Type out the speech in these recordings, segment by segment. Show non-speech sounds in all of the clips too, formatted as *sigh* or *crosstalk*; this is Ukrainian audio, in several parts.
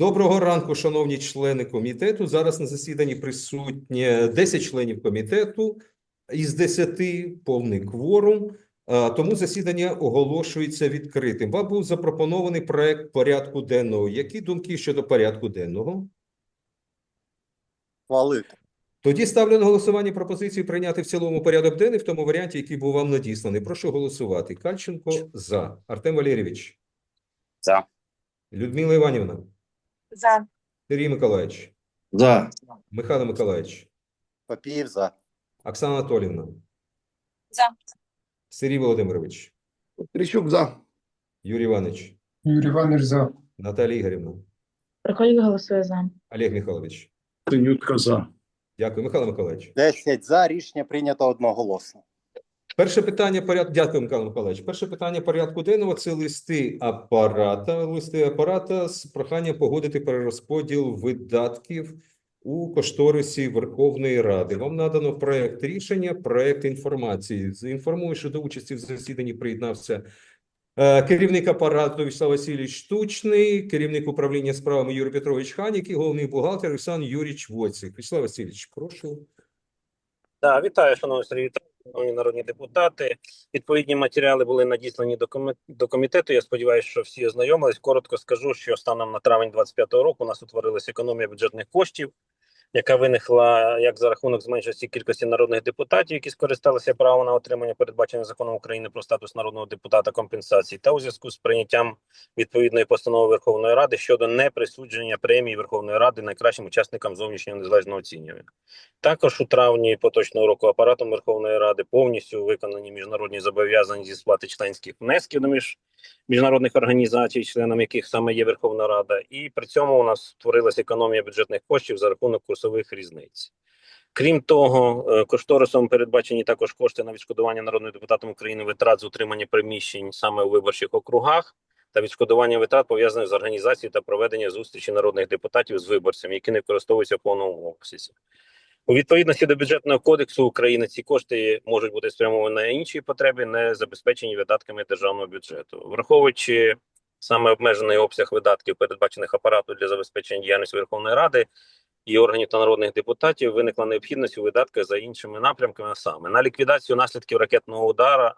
Доброго ранку, шановні члени комітету. Зараз на засіданні присутні 10 членів комітету із 10 повний кворум. Тому засідання оголошується відкритим. Вам був запропонований проект порядку денного. Які думки щодо порядку денного? Хвалити. Тоді ставлю на голосування пропозицію прийняти в цілому порядок денний в тому варіанті, який був вам надісланий. Прошу голосувати. Кальченко за. Артем Валерійович. За. Людмила Іванівна. За. Сергій Миколаївич. За. Михайло Миколаївич. Папієв за. Оксана Анатолівна. За. Сергій Володимирович. Тричук за. Юрій Іванович. Юрій Іванович за. Наталія Ігорівна. Приходько голосує за. Олег Михайлович. Синютка за. Дякую. Михайло Миколаївич. 10 за. Рішення прийнято одноголосно. Перше питання порядку. Дякую, Михайло Миколаївич. Перше питання порядку денного це листи апарата. Листи апарата з проханням погодити перерозподіл видатків у кошторисі Верховної Ради. Вам надано проект рішення, проект інформації. Інформую, що до участі в засіданні приєднався е, керівник апарату Вячеслав Васильович Штучний, керівник управління справами Юрій Петрович Ханік і головний бухгалтер Олександр Юрійович Воцик. Вячеслав Васильович, прошу. Да, вітаю, шановні Сергій шановні народні депутати. Відповідні матеріали були надіслані до, комітету. Я сподіваюся, що всі ознайомились. Коротко скажу, що станом на травень 2025 року у нас утворилася економія бюджетних коштів, яка виникла як за рахунок зменшості кількості народних депутатів, які скористалися правом на отримання передбачених законом України про статус народного депутата компенсації, та у зв'язку з прийняттям відповідної постанови Верховної Ради щодо неприсудження премії Верховної Ради найкращим учасникам зовнішнього незалежного оцінювання. Також у травні поточного року апаратом Верховної Ради повністю виконані міжнародні зобов'язання зі сплати членських внесків до між міжнародних організацій, членом яких саме є Верховна Рада, і при цьому у нас створилася економія бюджетних коштів за рахунок курсових різниць. Крім того, е, кошторисом передбачені також кошти на відшкодування народним депутатам України витрат з утримання приміщень саме у виборчих округах та відшкодування витрат пов'язаних з організацією та проведення зустрічі народних депутатів з виборцями, які не використовуються в повному обсязі. У відповідності до бюджетного кодексу України ці кошти можуть бути спрямовані на інші потреби, не забезпечені видатками державного бюджету, враховуючи саме обмежений обсяг видатків, передбачених апарату для забезпечення діяльності Верховної Ради і органів та народних депутатів, виникла необхідність у видатках за іншими напрямками. Саме на ліквідацію наслідків ракетного удара.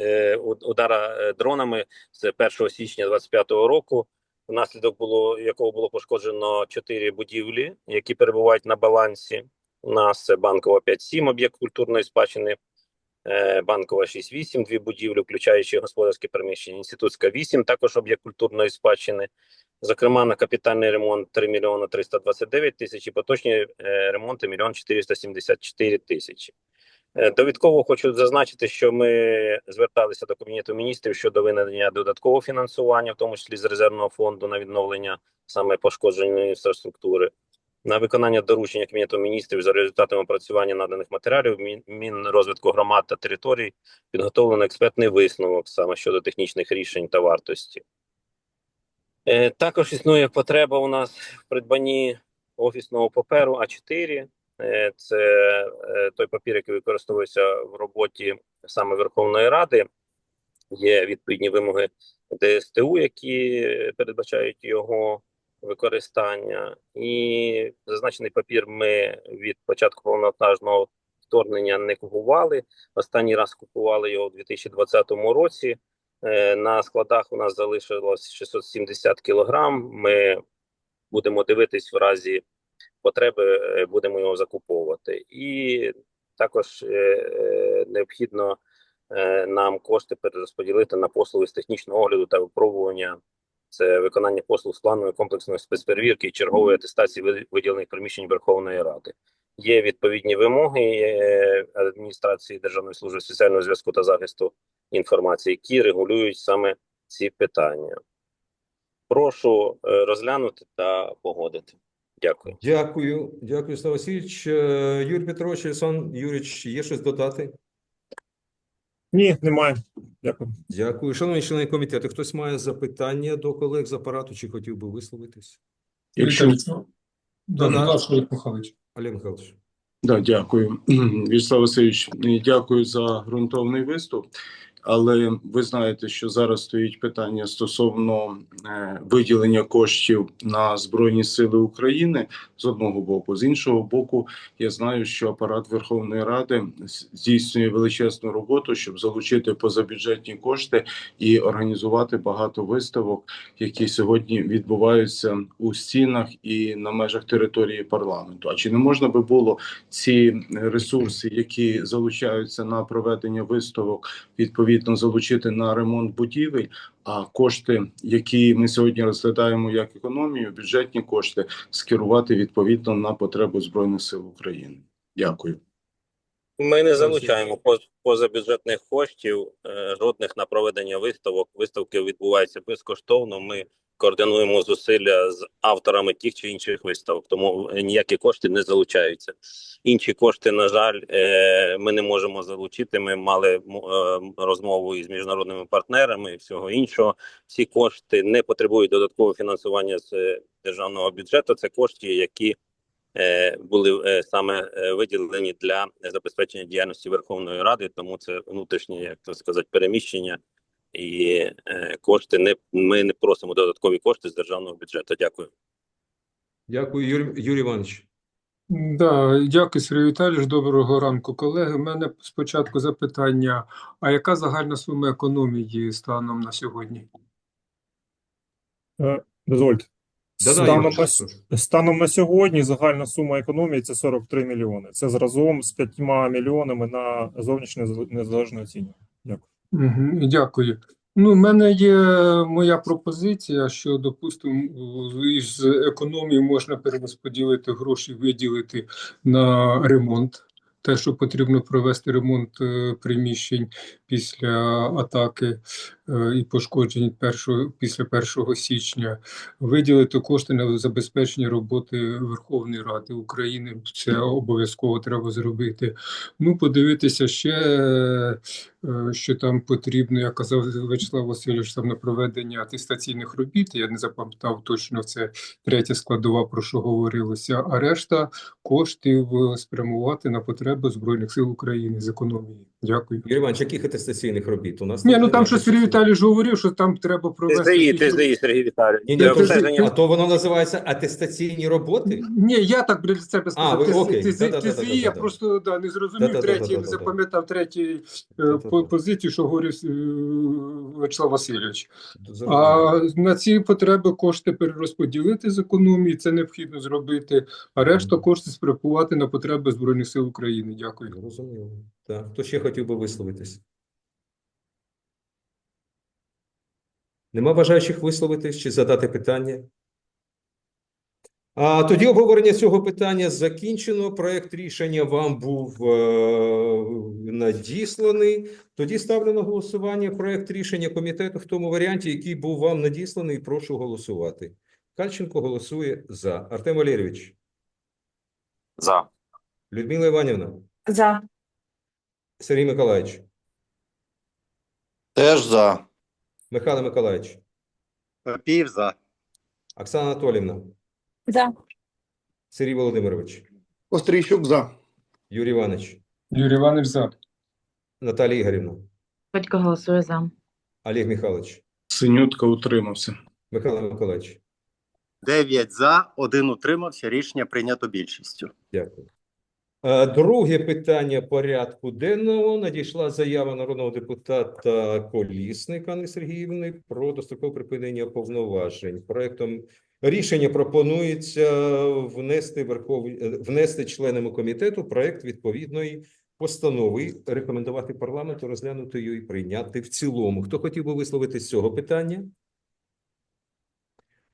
е, Удара е, дронами з 1 січня 2025 року внаслідок було якого було пошкоджено чотири будівлі, які перебувають на балансі. У нас банкова 5-7, об'єкт культурної спадщини, е, банкова 6-8, дві будівлі, включаючи господарське приміщення, інститутська 8, також об'єкт культурної спадщини. Зокрема, на капітальний ремонт 3 мільйони 329 тисяч і поточні е, ремонти 1 мільйон 474 тисячі. Е, Довідково хочу зазначити, що ми зверталися до Кабінету міністрів щодо винайдення додаткового фінансування, в тому числі з резервного фонду на відновлення саме пошкодженої інфраструктури. На виконання доручення Кабінету міністрів за результатами опрацювання наданих матеріалів Мін- Мінрозвитку громад та територій підготовлено експертний висновок саме щодо технічних рішень та вартості. Е, Також існує потреба у нас в придбанні офісного паперу А4. Е, Це е, той папір, який використовується в роботі саме Верховної Ради. Є відповідні вимоги ДСТУ, які передбачають його використання. І зазначений папір ми від початку повномасштабного вторгнення не купували. Останній раз купували його у 2020 році. Е, На складах у нас залишилось 670 кілограм. Ми будемо дивитись в разі потреби, е, будемо його закуповувати. І також е, необхідно нам кошти перерозподілити на послуги з технічного огляду та випробування. Це виконання послуг з планової комплексної спецперевірки і чергової атестації виділених приміщень Верховної Ради. Є відповідні вимоги е, адміністрації Державної служби спеціального зв'язку та захисту інформації, які регулюють саме ці питання. Прошу е, розглянути та погодити. Дякую. Дякую, дякую, Вячеслав Васильович. Е, Юрій Петрович, Олександр Юрійович, є щось додати? Ні, немає. Дякую. Дякую. Шановні члени комітету, хтось має запитання до колег з апарату чи хотів би висловитись? Якщо Додав Олег Михайлович. Олег Михайлович. Да, дякую. *clears throat* Вячеслав Васильович, дякую за ґрунтовний виступ. Але ви знаєте, що зараз стоїть питання стосовно е, виділення коштів на Збройні Сили України з одного боку. З іншого боку, я знаю, що апарат Верховної Ради здійснює величезну роботу, щоб залучити позабюджетні кошти і організувати багато виставок, які сьогодні відбуваються у стінах і на межах території парламенту. А чи не можна би було ці ресурси, які залучаються на проведення виставок, відповідно залучити на ремонт будівель? А кошти, які ми сьогодні розглядаємо як економію, бюджетні кошти, скерувати відповідно на потребу збройних сил України. Дякую. Ми не залучаємо поз- позабюджетних коштів е, жодних на проведення виставок. Виставки відбуваються безкоштовно. Ми координуємо зусилля з авторами тих чи інших виставок, тому ніякі кошти не залучаються. Інші кошти, на жаль, е, ми не можемо залучити. Ми мали е, розмову із міжнародними партнерами і всього іншого. Ці кошти не потребують додаткового фінансування з е, державного бюджету. Це кошти, які були саме виділені для забезпечення діяльності Верховної Ради, тому це внутрішнє, як то сказати, переміщення і е, кошти не ми не просимо додаткові кошти з державного бюджету. Дякую. Дякую, Юрій, Юрій Іванович. Да, дякую, Сергій Віталійович. Доброго ранку, колеги. У мене спочатку запитання: а яка загальна сума економії станом на сьогодні? Е, Дозвольте. Станом на, станом на сьогодні загальна сума економії це 43 мільйони. Це зразом з 5 мільйонами на зовнішнє незале- незалежне оцінювання. Дякую. Ну, в мене є моя пропозиція, що, допустимо, із економії можна перерозподілити гроші, виділити на ремонт. Те, що потрібно провести ремонт е, приміщень після атаки е, і пошкоджень першого, після 1 січня, виділити кошти на забезпечення роботи Верховної Ради України. Це обов'язково треба зробити. Ну, подивитися ще, е, е, що там потрібно, як казав Вячеслав Васильович, там на проведення атестаційних робіт. Я не запам'ятав точно це третя складова, про що говорилося. А решта коштів е, спрямувати на потреби Збройних сил України з економії. Дякую. Іванович, яких атестаційних робіт? У нас Ні, ну там немає Сергій атестаційних. Говорив, що там треба провести. ТЗІ, ТЗІ, Сергій Віталійович. Ні, ні, Для то, обстеження- а то воно називається атестаційні роботи? Ні, я так для себе сказав. ви- Ти- окей. ти- ти- Да-да-да-да-да-да. Я просто да, не зрозумів Да-да-да-да-да-да. третій, не запам'ятав третій е, Да-да-да. по- позицію, що говорив е, Вячеслав Васильович. А на ці потреби кошти перерозподілити з економії, це необхідно зробити, а решта кошти спрямувати на потреби Збройних сил України. Дякую. Зрозуміло. Так. Хто ще хотів би висловитись? Нема бажаючих висловитись чи задати питання? А тоді обговорення цього питання закінчено. Проект рішення вам був е, надісланий. Тоді ставлю на голосування проект рішення комітету в тому варіанті, який був вам надісланий. Прошу голосувати. Кальченко голосує за. Артем Валерійович, За. Людмила Іванівна, За. Сергій Миколаївич, Теж за. Михайло Миколаївич, Папієв за. Оксана Анатолівна, За. Сергій Володимирович, Острійчук за. Юрій Іванович, Юрій Іванович за. Наталія Ігорівна, Батько голосує за. Олег Михайлович, Синютка утримався. Михайло Миколаївич. 9 за, один утримався. Рішення прийнято більшістю. Дякую. Е, Друге питання порядку денного. Надійшла заява народного депутата Колісника Анни Сергіївни про дострокове припинення повноважень. Проектом рішення пропонується внести верхов... е, внести членами комітету проект відповідної постанови, рекомендувати парламенту розглянути її і прийняти в цілому. Хто хотів би висловити з цього питання?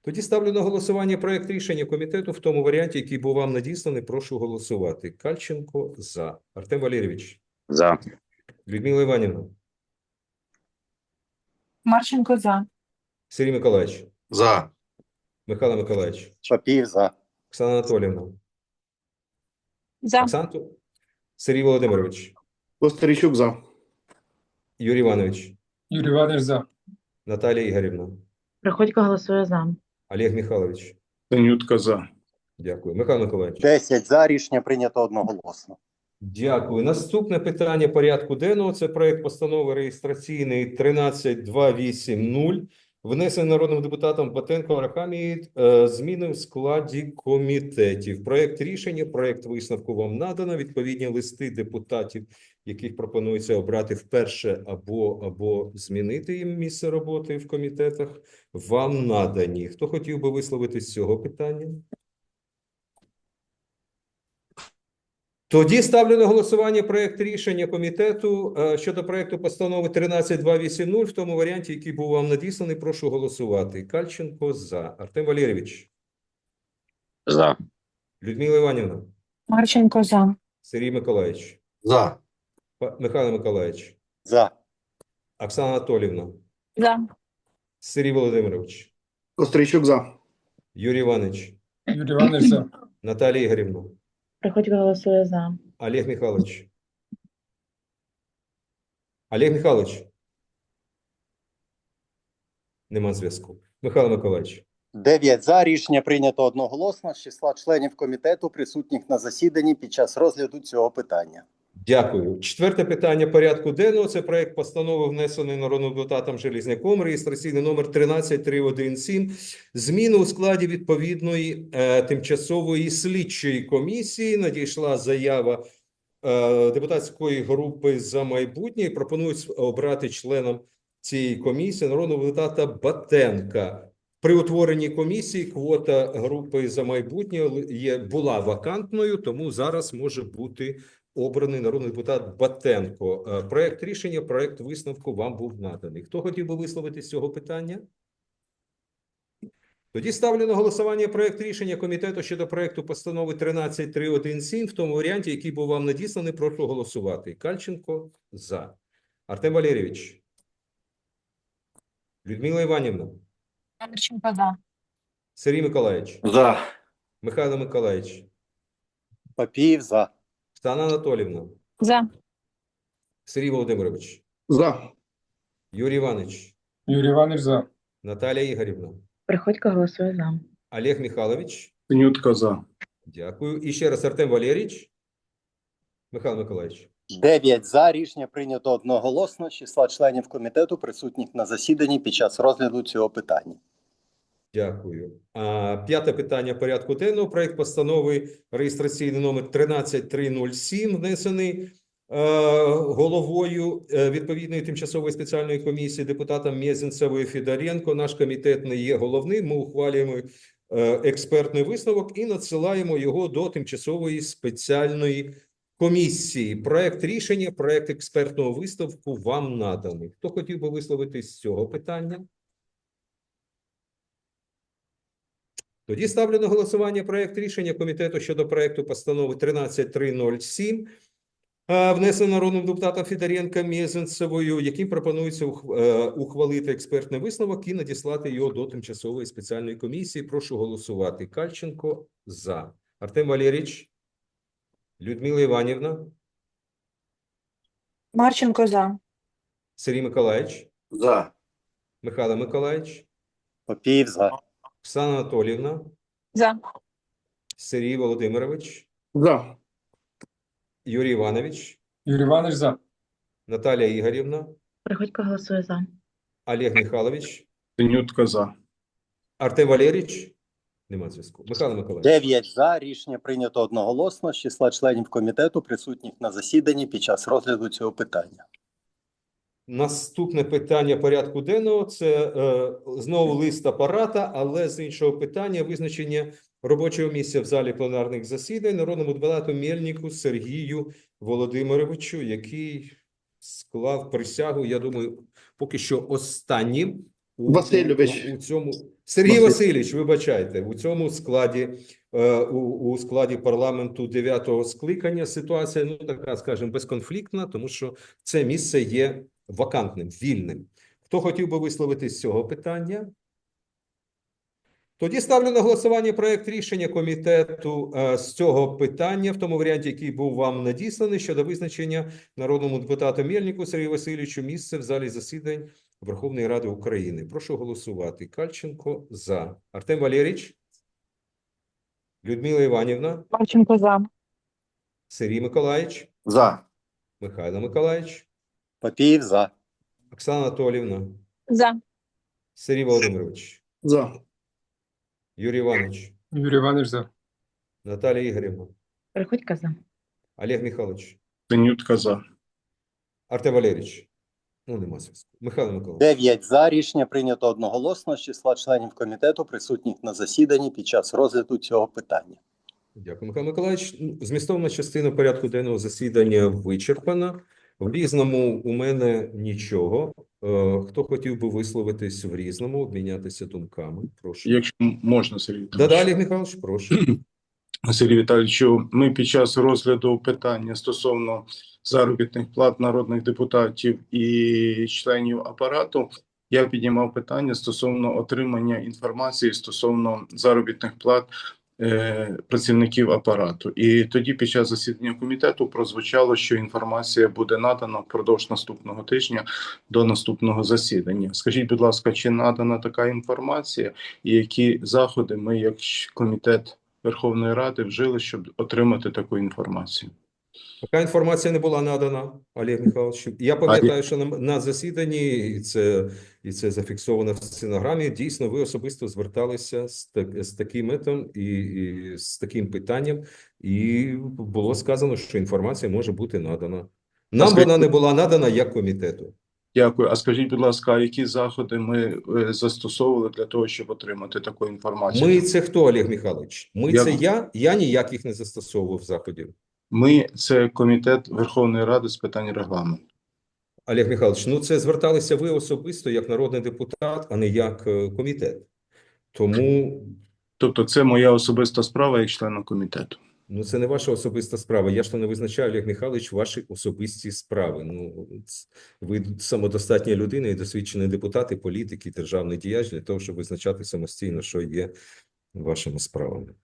Тоді ставлю на голосування проект рішення комітету в тому варіанті, який був вам надісланий. Прошу голосувати. Кальченко за. Артем Валерійович, За. Людмила Іванівна, Марченко за. Сергій Миколаївич, За. Михайло Миколаївич, Папієв за. Оксана Анатолівна, За. Оксана, Анту- Сергій Володимирович, Острійчук за. Юрій Іванович, Юрій Іванович за. Наталія Ігорівна, Приходько голосує за. Олег Михайлович. Синютка за. Дякую. Михайло Миколаївич. 10 за. Рішення прийнято одноголосно. Дякую. Наступне питання порядку денного – це проект постанови реєстраційний 13280, внесений народним депутатом Батенко Арахамії, е, зміни в складі комітетів. Проект рішення, проект висновку вам надано, відповідні листи депутатів, яких пропонується обрати вперше або, або змінити їм місце роботи в комітетах, вам надані. Хто хотів би висловитись з цього питання? Тоді ставлю на голосування проект рішення комітету е, щодо проекту постанови 13280 в тому варіанті, який був вам надісланий. Прошу голосувати. Кальченко за. Артем Валерійович. За. Людмила Іванівна. Марченко за. Сергій Миколаївич. За. Михайло Миколаївич. За. Оксана Анатолівна. За. Сергій Володимирович. Костричук за. Юрій Іванович. Юрій Іванович за. Наталія Ігорівна. Приходько голосує за. Олег Михайлович. Олег Михайлович. Нема зв'язку. Михайло Миколаївич. 9 за. Рішення прийнято одноголосно з числа членів комітету, присутніх на засіданні під час розгляду цього питання. Дякую. Четверте питання порядку денного. Це проект постанови, внесений народним депутатом Желізняком, реєстраційний номер 13317. Зміни у складі відповідної е, тимчасової слідчої комісії. Надійшла заява е, депутатської групи за майбутнє. і Пропонують обрати членом цієї комісії народного депутата Батенка. При утворенні комісії квота групи за майбутнє є була вакантною, тому зараз може бути обраний народний депутат Батенко. Е, Проект рішення, проект висновку вам був наданий. Хто хотів би висловити з цього питання? Тоді ставлю на голосування проект рішення комітету щодо проекту постанови 13317 в тому варіанті, який був вам надісланий. Прошу голосувати. Кальченко за. Артем Валерійович. Людмила Іванівна. Марченко за. Сергій Миколаївич. За. Михайло Миколаївич. Папіїв за. Оксана Анатолівна. За. Сергій Володимирович. За. Юрій Іванович. Юрій Іванович за. Наталія Ігорівна. Приходько голосує за. Олег Михайлович. Синютка за. Дякую. І ще раз Артем Валерійович. Михайло Миколаївич. 9 за. Рішення прийнято одноголосно числа членів комітету, присутніх на засіданні під час розгляду цього питання. Дякую. А, п'яте питання порядку денного. Проект постанови реєстраційний номер 13307, внесений е, головою е, відповідної тимчасової спеціальної комісії депутатом Мєзінцевою Федоренко. Наш комітет не є головним. Ми ухвалюємо е, експертний висновок і надсилаємо його до тимчасової спеціальної комісії. Проект рішення, проект експертного висновку вам наданий. Хто хотів би висловитись з цього питання? Тоді ставлю на голосування проект рішення комітету щодо проекту постанови 13307, е, внесений народним депутатом Федоренко Мєзенцевою, яким пропонується е, ухвалити експертний висновок і надіслати його до тимчасової спеціальної комісії. Прошу голосувати. Кальченко за. Артем Валерійович, Людмила Іванівна, Марченко за. Сергій Миколаївич, За. Михайло Миколаївич, Папіїв за. Оксана Анатолівна, За. Сергій Володимирович, За. Юрій Іванович, Юрій Іванович за. Наталія Ігорівна, Приходько голосує за. Олег Михайлович, Синютка за. Артем Валерійович. Нема зв'язку. Михайло Миколаївич. 9 за. Рішення прийнято одноголосно з числа членів комітету, присутніх на засіданні під час розгляду цього питання. Наступне питання порядку денного це е, знову лист апарата, але з іншого питання визначення робочого місця в залі пленарних засідань народному депутату Мельнику Сергію Володимировичу, який склав присягу, я думаю, поки що останнім у, Васильович. у, у цьому Сергій Василь- Васильович, вибачайте, у цьому складі е, у, у складі парламенту дев'ятого скликання ситуація ну така, скажімо, безконфліктна, тому що це місце є вакантним, вільним. Хто хотів би висловитись з цього питання? Тоді ставлю на голосування проект рішення комітету е, з цього питання в тому варіанті, який був вам надісланий щодо визначення народному депутату Мельнику Сергію Васильовичу місце в залі засідань Верховної Ради України. Прошу голосувати. Кальченко за. Артем Валерійович? Людмила Іванівна? Марченко за. Сергій Миколаївич, За. Михайло Миколаївич, Папіїв за. Оксана Анатолівна, За. Сергій Володимирович, За. Юрій Іванович, Юрій Іванович за. Наталія Ігорівна, Приходько за. Олег Михайлович, Синютка за. Артем Валерійович. Ну, нема зв'язку. Михайло Миколаївич. Дев'ять за. Рішення прийнято одноголосно з числа членів комітету, присутніх на засіданні під час розгляду цього питання. Дякую, Михайло Миколаївич. Змістовна частина порядку денного засідання вичерпана. В різному у мене нічого. Е, Хто хотів би висловитись в різному, обмінятися думками? Прошу. Якщо можна, Сергій Да, далі, Михайлович, прошу. *clears throat* Сергій Віталійовичу, ми під час розгляду питання стосовно заробітних плат народних депутатів і членів апарату, я піднімав питання стосовно отримання інформації стосовно заробітних плат е, працівників апарату. І тоді, під час засідання комітету, прозвучало, що інформація буде надана впродовж наступного тижня до наступного засідання. Скажіть, будь ласка, чи надана така інформація, і які заходи ми, як комітет Верховної Ради вжили, щоб отримати таку інформацію. Така інформація не була надана, Олег Михайлович. Я пам'ятаю, що на, на засіданні, і це, і це зафіксовано в стенограмі, дійсно, ви особисто зверталися з, так, з таким метом і, і з таким питанням, і було сказано, що інформація може бути надана. Нам скажіть- вона не була надана як комітету. Дякую. А скажіть, будь ласка, які заходи ми е, застосовували для того, щоб отримати таку інформацію? Ми це хто, Олег Михайлович? Ми Я- це я? Я ніяких не застосовував заходів. Ми це комітет Верховної Ради з питань регламенту. Олег Михайлович, ну це зверталися ви особисто як народний депутат, а не як е, комітет. Тому Тобто, це моя особиста справа як члена комітету. Ну, це не ваша особиста справа. Я ж то не визначаю, Олег Михайлович, ваші особисті справи. Ну, ви самодостатня людина і досвідчений депутат, і політик, і державний діяч для того, щоб визначати самостійно, що є вашими справами.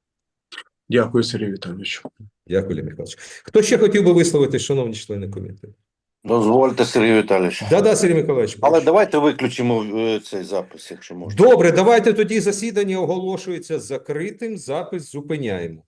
Дякую, Сергій Віталійович. Дякую, Михайлович. Хто ще хотів би висловити, шановні члени комітету? Дозвольте, Сергій Віталійович. Да-да, Сергій Миколаївич. Але прошу. давайте виключимо е, цей запис, якщо можна. Добре, давайте тоді засідання оголошується закритим, запис зупиняємо.